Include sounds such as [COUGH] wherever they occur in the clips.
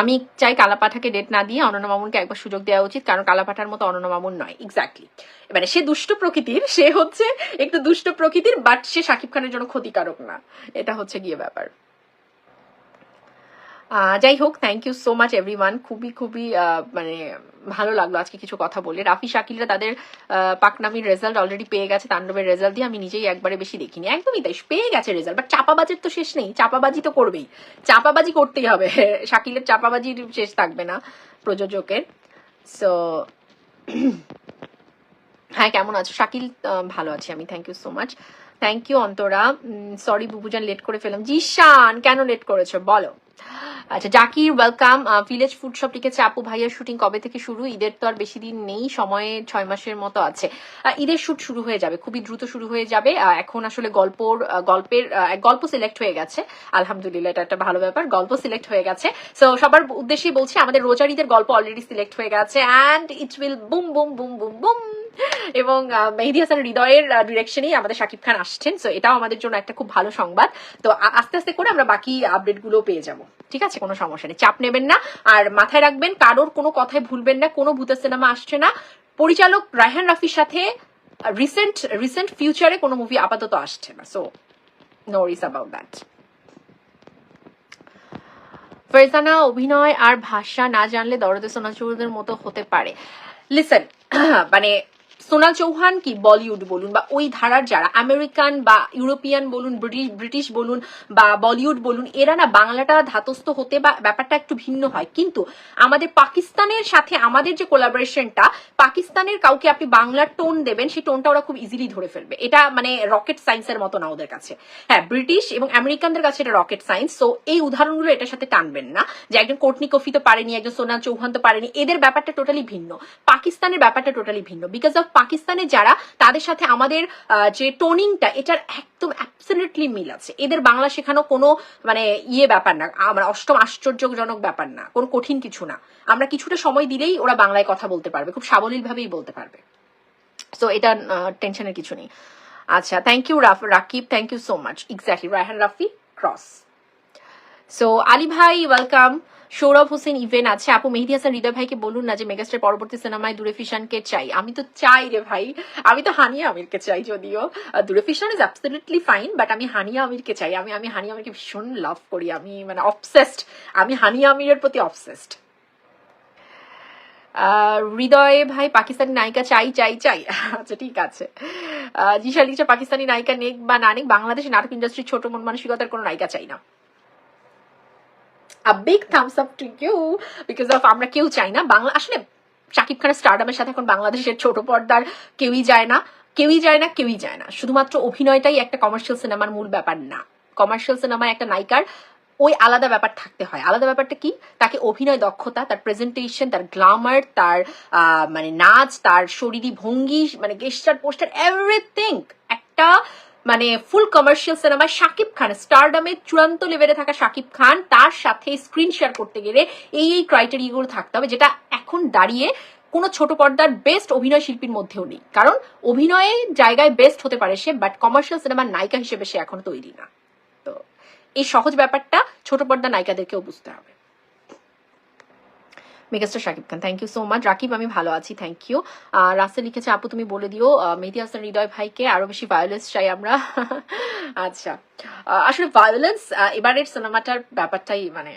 আমি চাই কালাপাঠাকে ডেট না দিয়ে অনন্য মামুনকে একবার সুযোগ দেওয়া উচিত, কারণ কালাপাঠার মতো অনন্য মামুন নয়। এক্স্যাক্টলি এবারে সে দুষ্ট প্রকৃতির, সে হচ্ছে একটু দুষ্ট প্রকৃতির বাট সে শাকিব খানের জন্য ক্ষতিকারক না। এটা হচ্ছে গিয়ে ব্যাপার। যাই হোক thank you so much everyone খুবই খুবই মানে ভালো লাগল আজকে কিছু কথা বলে। রাফি, শাকিলরা তাদের পাকনামির রেজাল্ট অলরেডি পেয়ে গেছে, তাণ্ডবের রেজাল্ট দিয়ে। আমি নিজেই একবারে বেশি দেখিনি। একদমই তাই, পেয়ে গেছে রেজাল্ট বাট চাপাবাজির তো শেষ নেই। চাপাবাজি তো করবেই। চাপাবাজি করতেই হবে। [LAUGHS] শাকিলের চাপাবাজির শেষ থাকবে না প্রযোজকের। সো [CLEARS THROAT] হ্যাঁ কেমন আছো? শাকিল ভালো আছি আমি। Thank you so much thank you Antara. Sorry বুবুজান late করে ফেলাম জিশান, কেন লেট করেছ? বলো। আচ্ছা Zakir welcome village food shop লিখেছে, আপু ভাইয়ার শুটিং কবে থেকে শুরু? ঈদের তো আর বেশি দিন নেই, সময়ে ছয় মাসের মতো আছে। ঈদের শুট শুরু হয়ে যাবে, খুবই দ্রুত শুরু হয়ে যাবে। এখন আসলে গল্পর গল্পের গল্প সিলেক্ট হয়ে গেছে। আলহামদুলিল্লাহ, এটা একটা ভালো ব্যাপার, গল্প সিলেক্ট হয়ে গেছে। সো সবার উদ্দেশ্যেই বলছি, আমাদের রোজার ঈদের গল্প অলরেডি সিলেক্ট হয়ে গেছে and it will boom boom boom boom boom এবং মেহেদি হাসান হৃদয়ের ডিরেকশনেই আমাদের শাকিব খান আসছেন সো এটাও আমাদের জন্য একটা খুব ভালো সংবাদ। তো আস্তে আস্তে করে আমরা বাকি আপডেটগুলো পেয়ে যাব। ঠিক আছে? কোনো সমস্যা নেই। চাপ নেবেন না। আর মাথায় রাখবেন, কারোর কোনো কথায় ভুলবেন না, কোনো ভূতের সিনেমা আসছে না। পরিচালক রায়হান রাফির সাথে রিসেন্ট রিসেন্ট ফিউচারে কোনো মুভি আপাতত আসছে না। So no Rhys about that Ferzana, অভিনয় আর ভাষা না জানলে দরদে সোনা চৌধুরীদের মতো হতে পারে। লিসেন [CLEARS THROAT] মানে সোনাল চৌহান কি বলিউড বলুন বা ওই ধারার যারা, আমেরিকান বা ইউরোপিয়ান বলুন ব্রিটিশ বলুন বা বলিউড বলুন, এরা না বাংলাটা ধাতস্থ হতে বা ব্যাপারটা একটু ভিন্ন হয়। কিন্তু আমাদের পাকিস্তানের সাথে আমাদের যে কোলাবোরেশনটা পাকিস্তানের কাউকে আপনি বাংলার টোন দেবেন, সেই টোনটা ওরা খুব ইজিলি ধরে ফেলবে। এটা মানে রকেট সায়েন্সের মতো না ওদের কাছে। হ্যাঁ ব্রিটিশ এবং আমেরিকানদের কাছে এটা রকেট সায়েন্স সো এই উদাহরণগুলো এটার সাথে টানবেন না। যে একজন কোটনি কফি তো পারেনি, একজন সোনাল চৌহান তো পারেনি, এদের ব্যাপারটা টোটালি ভিন্ন। পাকিস্তানের ব্যাপারটা টোটালি ভিন্ন। বিকজ অফ পাকিস্তানে যারা, তাদের সাথে আমাদের যে টোনিংটা, এটার একদম অ্যাবসলিউটলি মিল আছে। এদের বাংলা শেখানো কোনো মানে ইয়ে ব্যাপার না। আমরা অষ্টম আশ্চর্যজনক ব্যাপার না। কোনো কঠিন কিছু না। আমরা কিছুটা সময় দিলেই ওরা বাংলায় কথা বলতে পারবে। খুব সাবলীল ভাবেই বলতে পারবে। সো এটা টেনশনের কিছু নেই। আচ্ছা thank you rough Rakib thank you so much exactly Rayhan Rafi cross so Ali ভাই ওয়েলকাম সৌরভ হোসেন ইভেন আছে। আপু, মেহেদি হাসান, হৃদয় ভাইকে বলুন না যে মেগাস্টার পরবর্তী সিনেমায় দূরে ফিশানকে চাই। আমি তো চাই রে ভাই। আমি তো হানিয়া আমিরকে চাই যদিও। দূরে Fishan is absolutely fine but আমি হানিয়া আমিরকে চাই। আমি আমি হানিয়া আমিরকে ভীষণ লাভ করি। আমি মানে অবসেসড আমি হানিয়া আমিরের প্রতি অবসেসড হৃদয়ে ভাই, পাকিস্তানি নায়িকা চাই চাই চাই। আচ্ছা ঠিক আছে। জিশা লিখছে পাকিস্তানি নায়িকা নেক বা না নেক, বাংলাদেশের নাটক ইন্ডাস্ট্রি ছোট মন মানসিকতার কোনো নায়িকা চাই না। Big thumbs up to you, because of আমরা কেউ চাই না। বাংলা আসলে শাকিব খানের স্টারডামের সাথে এখন বাংলাদেশের ছোট পর্দার কেউই যায় না। কেউই যায় না, কেউই যায় না। শুধুমাত্র অভিনয়টাই একটা কমার্শিয়াল সিনেমার মূল ব্যাপার না। কমার্শিয়াল সিনেমায় একটা নায়িকার ওই আলাদা ব্যাপার থাকতে হয়। আলাদা ব্যাপারটা কি? তাকে অভিনয় দক্ষতা, তার প্রেজেন্টেশন তার গ্লামার তার মানে নাচ, তার শরীরী ভঙ্গি মানে গেস্টার পোস্টার এভরিথিং একটা মানে ফুল কমার্শিয়াল সিনেমায় শাকিব খান স্টারডামে চূড়ান্ত লেভেলে থাকা শাকিব খান, তার সাথে স্ক্রিন শেয়ার করতে গেলে এই এই ক্রাইটেরিয়াগুলো থাকতে হবে যেটা এখন দাঁড়িয়ে কোনো ছোট পর্দার বেস্ট অভিনয় শিল্পীর মধ্যেও নেই। কারণ অভিনয়ে জায়গায় বেস্ট হতে পারে সে বাট কমার্শিয়াল সিনেমার নায়িকা হিসেবে সে এখনও তৈরি না। তো এই সহজ ব্যাপারটা ছোট পর্দা নায়িকাদেরকেও বুঝতে হবে। Megastar Shakib Khan. Thank you so much Rakib, আমি ভালো আছি। থ্যাংক ইউ রাস্তা লিখেছে, আপু, তুমি বলে দিও মেহেদি হাসান, হৃদয় ভাইকে আরও বেশি ভায়োলেন্স চাই আমরা। [LAUGHS] আচ্ছা। আসলে ভায়োলেন্স এবারের সিনেমাটার ব্যাপারটাই মানে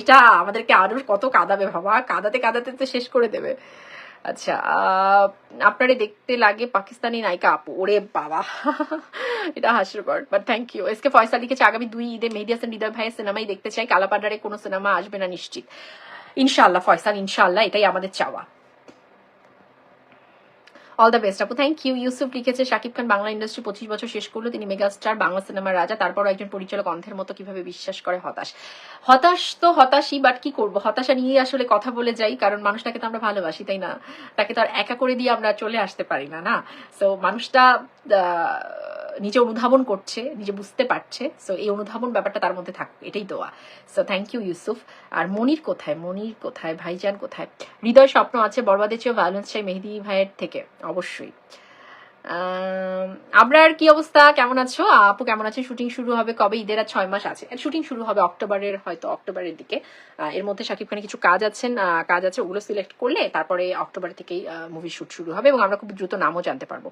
এটা আমাদেরকে আরও কত কাঁদাবে বাবা। কাঁদাতে কাঁদাতে তো শেষ করে দেবে। আচ্ছা আপনারে দেখতে লাগে পাকিস্তানি নায়িকা আপু। ওরে বাবা। [LAUGHS] এটা হাস্যকর but thank you SK Faisal লিখেছে, আগামী দুই ঈদে মেহেদি হাসান, হৃদয় ভাইয়ের সিনেমাই দেখতে চাই। কালাপাডারে কোনো সিনেমা আসবে না নিশ্চিত। ইনশাআল্লাহ, ফয়সাল, ইনশাআল্লাহ, এটাই আমাদের চাওয়া। অল দ্য বেস্ট আপু থ্যাংক ইউ ইউসুফ লিখেছে, শাকিব খান বাংলা ইন্ডাস্ট্রি পঁচিশ বছর শেষ করল, তিনি মেগাস্টার বাংলা সিনেমার রাজা তারপর একজন পরিচালক অন্ধের মতো কীভাবে বিশ্বাস করে হতাশ? হতাশ তো হতাশই বাট কি করব? হতাশা নিয়ে আসলে কথা বলে যাই, কারণ মানুষটাকে তো আমরা ভালোবাসি, তাই না? তাকে তো আর একা করে দিয়ে আমরা চলে আসতে পারি না না? সো মানুষটা নিজে অনুধাবন করছে, নিজে বুঝতে পারছে। সো এই অনুধাবন ব্যাপারটা তার মধ্যে থাকবে এটাই দোয়া। সো থ্যাংক ইউ ইউসুফ আর মনির কোথায়? মনির কোথায়? ভাইজান কোথায়? হৃদয় স্বপ্ন আছে বরবাদের চেয়েও ভায়োলেন্স চাই মেহেদি ভাইয়ের থেকে, অবশ্যই। আবরার কি অবস্থা? কেমন আছো? আপু কেমন আছে? শুটিং শুরু হবে কবে? ঈদের আর ছয় মাস আছে। শুটিং শুরু হবে অক্টোবরের, হয়তো অক্টোবরের দিকে। এর মধ্যে শাকিব খানের কিছু কাজ আছেন। কাজ আছে ওগুলো সিলেক্ট করলে তারপরে অক্টোবর থেকেই মুভি শুট শুরু হবে এবং আমরা খুব দ্রুত নামও জানতে পারব।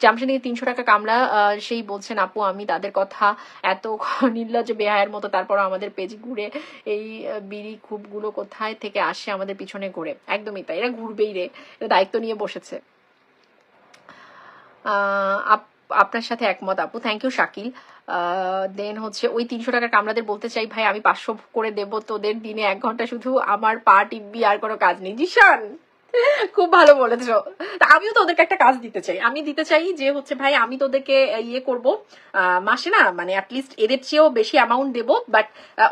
জামশেদ তিনশো টাকা কামলা সেই বলছেন, আপু, আমি তাদের কথা এত [LAUGHS] নির্লজ্জ, বেহায়ের মতো তারপর আমাদের পেজ ঘুরে এই বিড়ি খুবগুলো কোথায় থেকে আসে আমাদের পিছনে ঘুরে? একদমই তাই। এরা ঘুরবেই রে। এরা দায়িত্ব নিয়ে বসেছে। আপনার সাথে একমত, আপু। Thank you Shakil. দেন হচ্ছে ওই তিনশো টাকার কামলাদের বলতে চাই, ভাই, আমি পাঁচশো করে দেবো তোদের দিনে এক ঘণ্টা শুধু আমার পা টিপবি, আর কোনো কাজ নেই। জিশান! খুব ভালো বলেছ। তা আমিও তো ওদেরকে একটা কাজ দিতে চাই। আমি দিতে চাই যে হচ্ছে, ভাই, আমি তোদেরকে ইয়ে করব মাসে না মানে অ্যাটলিস্ট এদের চেয়েও বেশি অ্যামাউন্ট দেবো বাট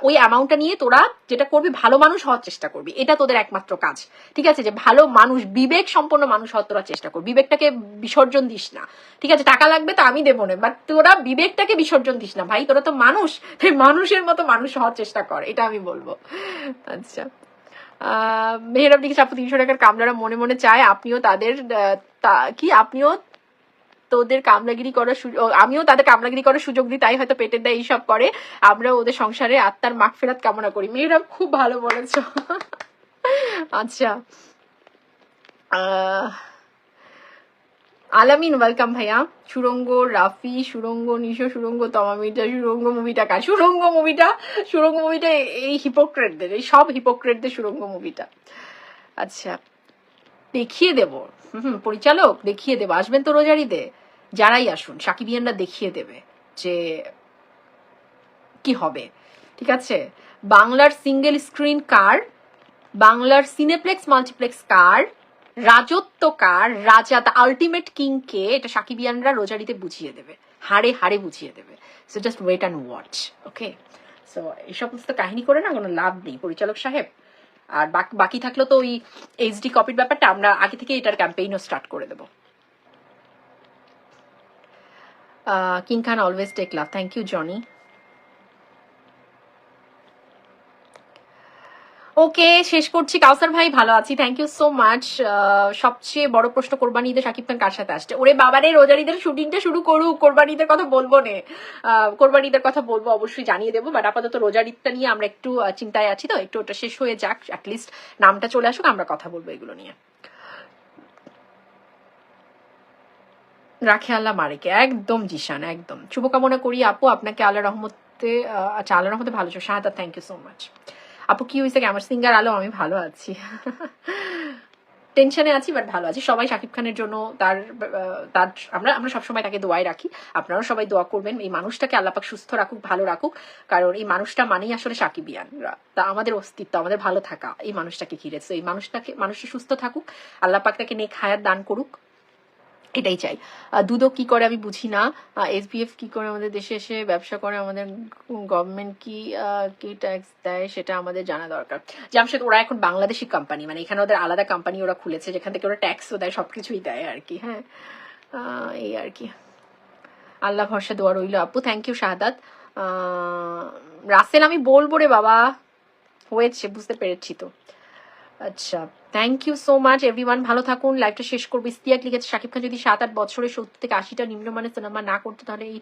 ওই অ্যামাউন্টটা নিয়ে তোরা যেটা করবি, ভালো মানুষ হওয়ার চেষ্টা করবি। এটা তোদের একমাত্র কাজ। ঠিক আছে? যে ভালো মানুষ, বিবেক সম্পন্ন মানুষ হওয়ার তোরা চেষ্টা করবি। বিবেকটাকে বিসর্জন দিস না। ঠিক আছে? টাকা লাগবে তো আমি দেবো না বাট তোরা বিবেকটাকে বিসর্জন দিস না, ভাই। তোরা তো মানুষ মানুষের মতো মানুষ হওয়ার চেষ্টা কর, এটা আমি বলব। আচ্ছা। মেহেরাব লিখেছে তিনশো টাকার কামলারা মনে মনে চায় আপনিও তাদের কি আপনিও তোদের কামলাগিরি করার সুযোগ আমিও তাদের কামলাগিরি করার সুযোগ দিই তাই হয়তো পেটের দেয় এইসব করে। আমরা ওদের সংসারে আত্মার মাখ ফেরাত কামনা করি। মেয়েরা খুব ভালো বলেছ। আচ্ছা। আহ, আলামিন ওয়েলকাম ভাইয়া। সুরঙ্গ, রাফি, সুরঙ্গ, নিশো, সুরঙ্গ তমামিটা সুরঙ্গ মুভিটা কার? সুরঙ্গ মুভিটা সুরঙ্গ মুভিটা এই হিপোক্রেটদের এই সব হিপোক্রেটদের সুরঙ্গ মুভিটা আচ্ছা দেখিয়ে দেব। হুম পরিচালক, দেখিয়ে দেব। আসবেন তো রোজারিতে। যারাই আসুন, সাকিবিয়ানরা দেখিয়ে দেবে যে কি হবে। ঠিক আছে? বাংলার সিঙ্গেল স্ক্রিন কার? বাংলার সিনেপ্লেক্স মাল্টিপ্লেক্স কার? রাজত্ব কার রাজা দ্য আলটিমেট কিং কে এটা সাকিবিয়ানরা রোজারিতে বুঝিয়ে দেবে। হাড়ে হাড়ে বুঝিয়ে দেবে। So just wait and watch okay so এই সমস্ত কাহিনী করে না কোনো লাভ নেই, পরিচালক সাহেব। আর বাকি থাকল তো ওই এইচডি কপির ব্যাপারটা, আমরা আগে থেকে এটার ক্যাম্পেইনও স্টার্ট করে দেবো। King Khan always take love thank you Johnny okay শেষ করছি। কাউসার ভাই, ভালো আছি। থ্যাংক ইউ সো মাচ সবচেয়ে বড় প্রশ্ন, কোরবানি ঈদে শাকিব খান কার সাথে আসছে? ওরে বাবারে, রোজার ঈদের শুটিংটা শুরু করুক। কোরবানি ঈদের কথা বলব নে। কোরবানি ঈদের কথা বলব, অবশ্যই জানিয়ে দেবো। বাট আপাতত রোজার ঈদটা নিয়ে আমরা একটু চিন্তায় আছি তো। একটু ওটা শেষ হয়ে যাক। অ্যাটলিস্ট নামটা চলে আসুক, আমরা কথা বলব এগুলো নিয়ে। রাখে আল্লাহ মারেকে। একদম জিশান, একদম। শুভকামনা করি আপু। আপনাকে আল্লাহ রহমতে আচ্ছা আল্লাহ রহমতে ভালো শাহাদা থ্যাংক ইউ সো মাচ আপু কি হয়েছে? আমার সিঙ্গার আলো আমি ভালো আছি। টেনশনে আছি বাট ভালো আছি। সবাই শাকিব খানের জন্য তার তার আমরা আমরা সবসময় তাকে দোয়াই রাখি। আপনারাও সবাই দোয়া করবেন। এই মানুষটাকে আল্লাপাক সুস্থ রাখুক ভালো রাখুক। কারণ এই মানুষটা মানেই আসলে সাকিবিয়ানরা তা আমাদের অস্তিত্ব আমাদের ভালো থাকা এই মানুষটাকে ঘিরে। So, এই মানুষটাকে মানুষটা সুস্থ থাকুক। আল্লাপাক তাকে নেক হায়াত দান করুক। এটাই চাই। দুদক কি করে আমি বুঝি না এসবিএফ কি করে আমাদের দেশে এসে ব্যবসা করে, আমাদের গভর্নমেন্ট কি কি ট্যাক্স দেয় সেটা আমাদের জানা দরকার। জামশেদ ওরা এখন বাংলাদেশি কোম্পানি মানে এখানে ওদের আলাদা কোম্পানি ওরা খুলেছে, যেখান থেকে ওরা ট্যাক্সও দেয়, সবকিছুই দেয় আর কি হ্যাঁ। এই আর কি। আল্লাহ ভরসা, দোয়া রইল আপু থ্যাংক ইউ শাহাদাত। রাসেল আমি বলব রে বাবা, হয়েছে, বুঝতে পেরেছি তো। আচ্ছা thank you so much everyone ভালো থাকুন। লাইভটা শেষ করব। ইস্তিয়াক লিখেছে, শাকিব খান যদি সাত আট বছরে সত্তর থেকে আশিটা নিম্নমানের সিনেমা না করতো, তাহলে এই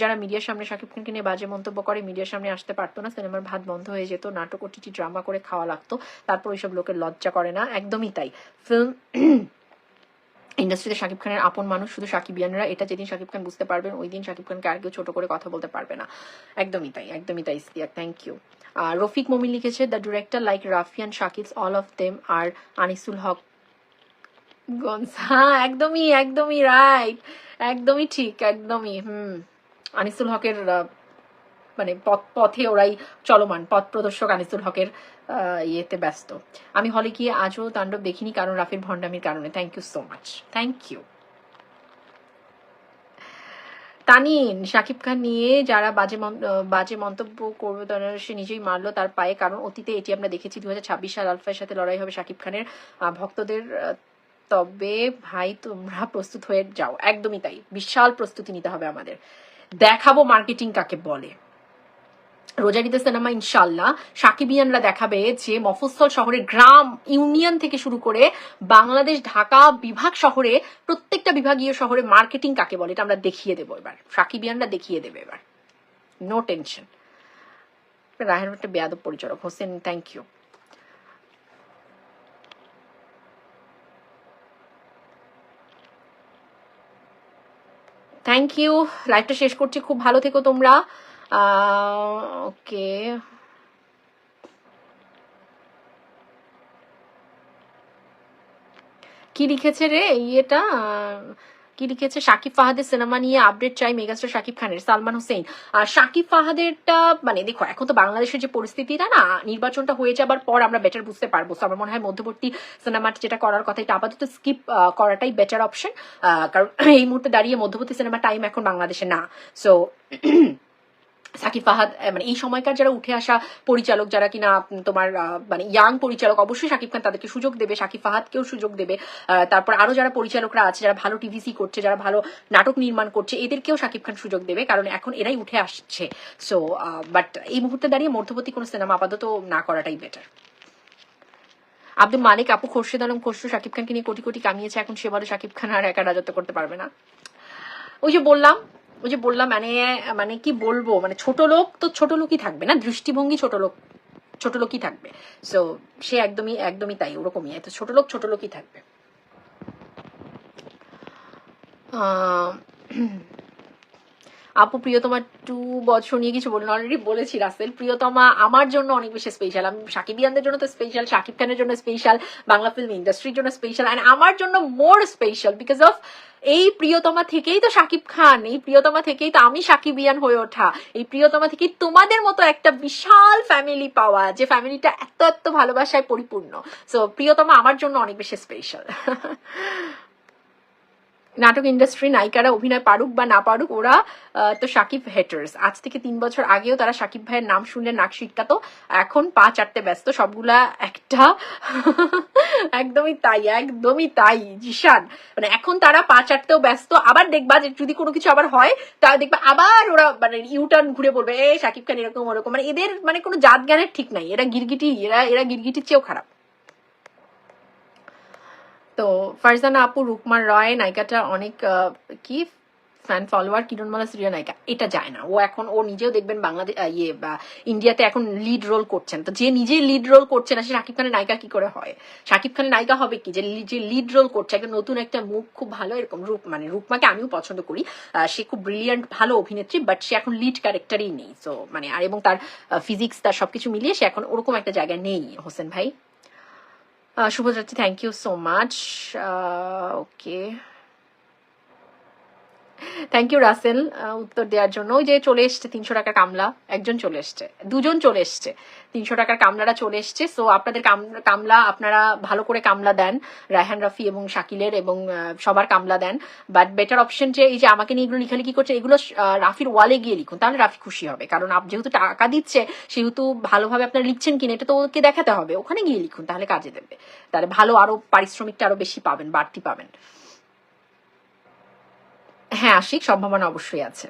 যারা মিডিয়ার সামনে শাকিব খানকে নিয়ে বাজে মন্তব্য করে মিডিয়ার সামনে আসতে পারতো না। সিনেমার ভাত বন্ধ হয়ে যেত, নাটক ও টিটি ড্রামা করে খাওয়া লাগতো। তারপর ওইসব লোকের লজ্জা করে না। একদমই তাই। ফিল্ম ইন্ডাস্ট্রিতে শাকিব খানের আপন মানুষ, শুধু সাকিবিয়ানরা এটা যেদিন শাকিব খান বুঝতে পারবেন, ওই দিন শাকিব খানকে আর কেউ ছোট করে কথা বলতে পারবে না। একদমই তাই একদমই তাই, ইস্তিয়াক থ্যাংক ইউ আর রফিক মমিন লিখেছে the director like Rafian Shakib's all of them আর আনিসুল হক হ্যাঁ একদমই একদমই রাইট একদমই ঠিক, একদমই, হুম। আনিসুল হকের মানে পথ, পথে ওরাই চলমান, পথ প্রদর্শক আনিসুল হকের ইয়েতে ব্যস্ত। আমি হলে গিয়ে আজও তাণ্ডব দেখিনি কারণ রাফির ভণ্ডামির কারণে। Thank you so much thank you Tanin, Shakib Khan নিয়ে যারা বাজে বাজে মন্তব্য করবে তারা সে নিজেই মারলো তার পায়ে, কারণ অতীতে এটি আমরা দেখেছি দু হাজার ছাব্বিশ সাল আলফার সাথে লড়াই হবে শাকিব খানের ভক্তদের তবে ভাই তোমরা প্রস্তুত হয়ে যাও। একদমই তাই। বিশাল প্রস্তুতি নিতে হবে আমাদের। দেখাবো মার্কেটিং কাকে বলে। রোজারিতে সিনেমা ইনশাল্লাহ সাকিবিয়ানরা দেখাবে যে মফস্বল শহরের গ্রাম ইউনিয়ন থেকে শুরু করে বাংলাদেশ, ঢাকা বিভাগ শহরে, প্রত্যেকটা বিভাগীয় শহরে মার্কেটিং কাকে বলে এটা আমরা দেখিয়ে দেবো এবার। সাকিবিয়ানরা দেখিয়ে দেবে এবার। নো টেনশন রাহের একটা বেয়াদব পরিচালক। Hossain thank you thank you লাইভটা শেষ করছি। খুব ভালো থেকো তোমরা। ওকে কি লিখেছে রে? ইয়েটা কি লিখেছে? শাকিব ফাহাদের সিনেমা নিয়ে আপডেট চাই মেগাস্টার শাকিব খানের, সালমান হোসেন। আর শাকিব ফাহাদেরটা মানে দেখো, এখন তো বাংলাদেশের যে পরিস্থিতিটা না, নির্বাচনটা হয়ে যাবার পর আমরা বেটার বুঝতে পারব। তো আমার মনে হয় মধ্যবর্তী সিনেমাটা যেটা করার কথা, এটা আপাতত স্কিপ করাটাই বেটার অপশন কারণ এই মুহূর্তে দাঁড়িয়ে মধ্যবর্তী সিনেমা টাইম এখন বাংলাদেশে না। সো সাকিব ফাহাদ মানে এই সময়কার যারা উঠে আসা পরিচালক, যারা কিনা তোমার মানে ইয়াং পরিচালক, অবশ্যই সাকিব খান তাদেরকে সুযোগ দেবে, সাকিব ফাহাদকেও সুযোগ দেবে। তারপর আরও যারা পরিচালকরা আছে, যারা ভালো টিভিসি করছে, যারা ভালো নাটক নির্মাণ করছে, এদেরকেও সাকিব খান সুযোগ দেবে, কারণ এখন এরাই উঠে আসছে। সো বাট এই মুহূর্তে দাঁড়িয়ে মধ্যবর্তী কোনো সিনেমা আপাতত না করাটাই বেটার আব্দুল মালিক, আপু, খোরশেদ আলম খসরু শাকিব খানকে নিয়ে কোটি কোটি কামিয়েছে, এখন সে বলে শাকিব খান আর একা রাজত্ব করতে পারবে না। ওই যে বললাম ওই যে বললাম মানে মানে কি বলব মানে ছোট লোক তো ছোট লোকই থাকবে না, দৃষ্টিভঙ্গি ছোট লোক, ছোট লোকই থাকবে। সো সে একদমই একদমই তাই, ওরকমই। তো ছোট লোক, ছোট লোকই থাকবে। আপু, প্রিয়তমা টু বছর নিয়ে কিছু বলুন অলরেডি বলেছি, রাসেল। প্রিয়তমা, আমার জন্য অনেক বেশি স্পেশাল আমি সাকিবিয়ানদের জন্য তো স্পেশাল শাকিব খানের জন্য স্পেশাল বাংলা ফিল্ম ইন্ডাস্ট্রির জন্য স্পেশাল অ্যান্ড আমার জন্য মোর স্পেশাল বিকজ অফ এই প্রিয়তমা থেকেই তো সাকিব খান, এই প্রিয়তমা থেকেই তো আমি সাকিবিয়ান হয়ে ওঠা। এই প্রিয়তমা থেকেই তোমাদের মতো একটা বিশাল ফ্যামিলি পাওয়া, যে ফ্যামিলিটা এত এত ভালোবাসায় পরিপূর্ণ। সো প্রিয়তমা আমার জন্য অনেক বেশি স্পেশাল নাটক ইন্ডাস্ট্রি নায়িকারা অভিনয় পারুক বা না পারুক, ওরা তো সাকিব হেটার্স আজ থেকে তিন বছর আগেও তারা সাকিব ভাইয়ের নাম শুনলে নাক শিটকাতো এখন পা চারটে ব্যস্ত, সবগুলা একটা [LAUGHS] একদমই তাই একদমই তাই, জিশান। মানে এখন তারা পা চারটেও ব্যস্ত, আবার দেখবা যে যদি কোনো কিছু আবার হয় তাহলে দেখবা আবার ওরা মানে ইউটার্ন ঘুরে বলবে, এ, সাকিব খান এরকম ওরকম। মানে এদের মানে কোনো জাত জ্ঞানের ঠিক নাই, এরা গিরগিটি, এরা এরা গিরগিটির চেয়েও খারাপ। তো ফারজানা আপু, রুকমার রয়, নায়িকাটা অনেক কি? ফ্যান ফলোয়ার কিরণমালা সিরিয়া নায়িকা। এটা যায় না। ও এখন, ও নিজেও দেখবেন বাংলাদেশ ইয়ে বা ইন্ডিয়াতে এখন লিড রোল করছেন। তো যে নিজেই লিড রোল করছে না, সে শাকিব খানের নায়িকা কি করে হয়? শাকিব খানের নায়িকা হবে কি? যে যে লিড রোল করছে, একটা নতুন একটা মুখ, খুব ভালো এরকম রূপ মানে রূপমাকে আমিও পছন্দ করি। সে খুব ব্রিলিয়ান্ট ভালো অভিনেত্রী বাট সে এখন লিড ক্যারেক্টারই নেই। সো মানে আর এবং তার ফিজিক্স তার সবকিছু মিলিয়ে সে এখন ওরকম একটা জায়গায় নেই, হোসেন ভাই। শুভযাত্রী thank you so much okay thank you Rasel উত্তর দেওয়ার জন্য। ওই যে চলে এসছে তিনশো টাকার কামলা। একজন চলে এসছে। দুজন চলে এসছে। তিনশো টাকার কামলারা চলে এসছে। সো আপনাদের কামলা আপনারা ভালো করে কামলা দেন। রায়হান, রাফি এবং শাকিলের এবং সবার কামলা দেন। বাট বেটার অপশন যে, এই যে আমাকে নিয়ে এগুলো লিখালিখি করছে, এগুলো রাফির ওয়ালে গিয়ে লিখুন। তাহলে রাফি খুশি হবে। কারণ আপ, যেহেতু টাকা দিচ্ছে, সেহেতু ভালোভাবে আপনারা লিখছেন কিনা, এটা তো ওকে দেখাতে হবে। ওখানে গিয়ে লিখুন, তাহলে কাজে দেবে। তাহলে ভালো আরও, পারিশ্রমিকটা আরও বেশি পাবেন, বাড়তি পাবেন। হ্যাঁ আশিক সম্ভাবনা অবশ্যই আছে।